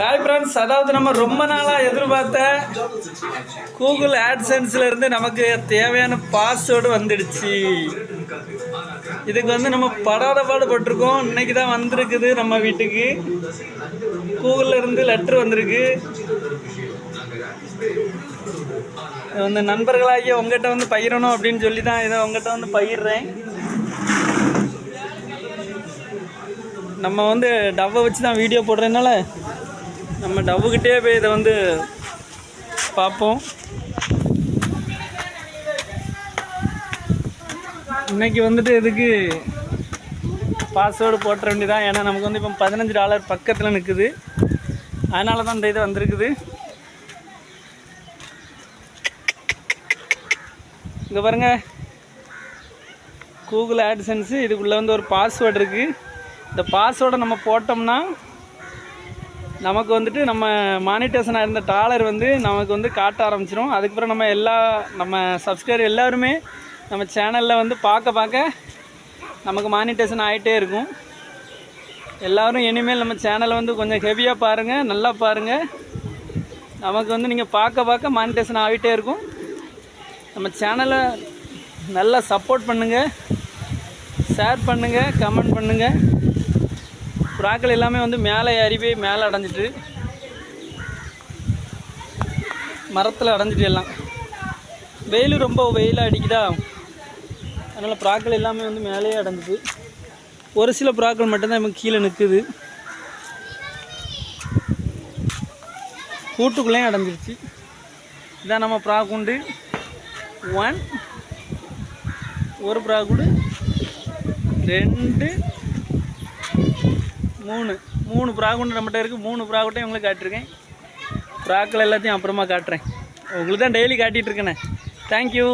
Hi friends அதாவது நம்ம ரொம்ப நாளாக எதிர்பார்த்த கூகுள் ஆட்சன்ஸில் இருந்து நமக்கு தேவையான பாஸ்வேர்டு வந்துடுச்சு. இதுக்கு வந்து நம்ம படாத பாடுபட்டிருக்கோம். இன்னைக்கு தான் வந்திருக்குது நம்ம வீட்டுக்கு. கூகுளில் இருந்து லெட்ரு வந்திருக்கு. வந்து நண்பர்களாகிய உங்ககிட்ட வந்து பகிரணும் அப்படின்னு சொல்லி தான் இதை உங்ககிட்ட வந்து பகிர்றேன் நம்ம வந்து டவ்வை வச்சு தான் வீடியோ போடுறதுனால நம்ம டவ்வுக்கிட்டே போய் இதை வந்து பார்ப்போம். இன்னைக்கு வந்துட்டு இதுக்கு பாஸ்வேர்டு போட்டுற வேண்டியதான் ஏன்னா நமக்கு வந்து இப்போ பதினஞ்சு டாலர் பக்கத்தில் நிற்குது அதனால தான் இந்த இது வந்திருக்குது. இங்கே பாருங்க. கூகுள் ஆட்சன்ஸு இதுக்குள்ளே வந்து ஒரு பாஸ்வேர்டு இருக்குது இந்த பாஸ்வேர்டை நம்ம போட்டோம்னா நமக்கு வந்துட்டு நம்ம மானிட்டேஷனாக இருந்த டாலர் வந்து நமக்கு வந்து காட்ட ஆரம்பிச்சிடும் அதுக்கப்புறம் நம்ம எல்லா நம்ம சப்ஸ்கிரைபர் எல்லாருமே நம்ம சேனலில் வந்து பார்க்க பார்க்க நமக்கு மானிட்டேஷன் ஆகிட்டே இருக்கும். எல்லோரும் இனிமேல் நம்ம சேனலை வந்து கொஞ்சம் ஹெவியாக பாருங்கள் நல்லா பாருங்கள் நமக்கு வந்து நீங்கள் பார்க்க பார்க்க மானிட்டேஷன் ஆகிட்டே இருக்கும். நம்ம சேனலை நல்லா சப்போர்ட் பண்ணுங்கள் ஷேர் பண்ணுங்கள் கமெண்ட் பண்ணுங்கள் புறாக்கள் எல்லாமே வந்து மேலே ஏறி போய் மேலே அடைஞ்சிட்டு மரத்தில் அடைஞ்சிட்டு எல்லாம். வெயில் ரொம்ப வெயிலாக அடிக்குதா? அதனால் புறாக்கள் எல்லாமே வந்து மேலேயே அடைஞ்சிது ஒரு சில புறாக்கள் மட்டும்தான் இப்போ கீழே நிற்குது கூட்டுக்குள்ளேயும் அடைஞ்சிருச்சு. இதான் நம்ம புறா ஒன் ஒரு புறா கூண்டு ரெண்டு. மூணு மூணு ப்ராகுண்டு நம்மகிட்ட இருக்குது மூணு ப்ராகுட்டையும் உங்களுக்கு காட்டியிருக்கேன். ப்ராக்கள் எல்லாத்தையும் அப்புறமா காட்டுறேன். உங்களுக்கு தான் டெய்லி காட்டிகிட்டு தேங்க்யூ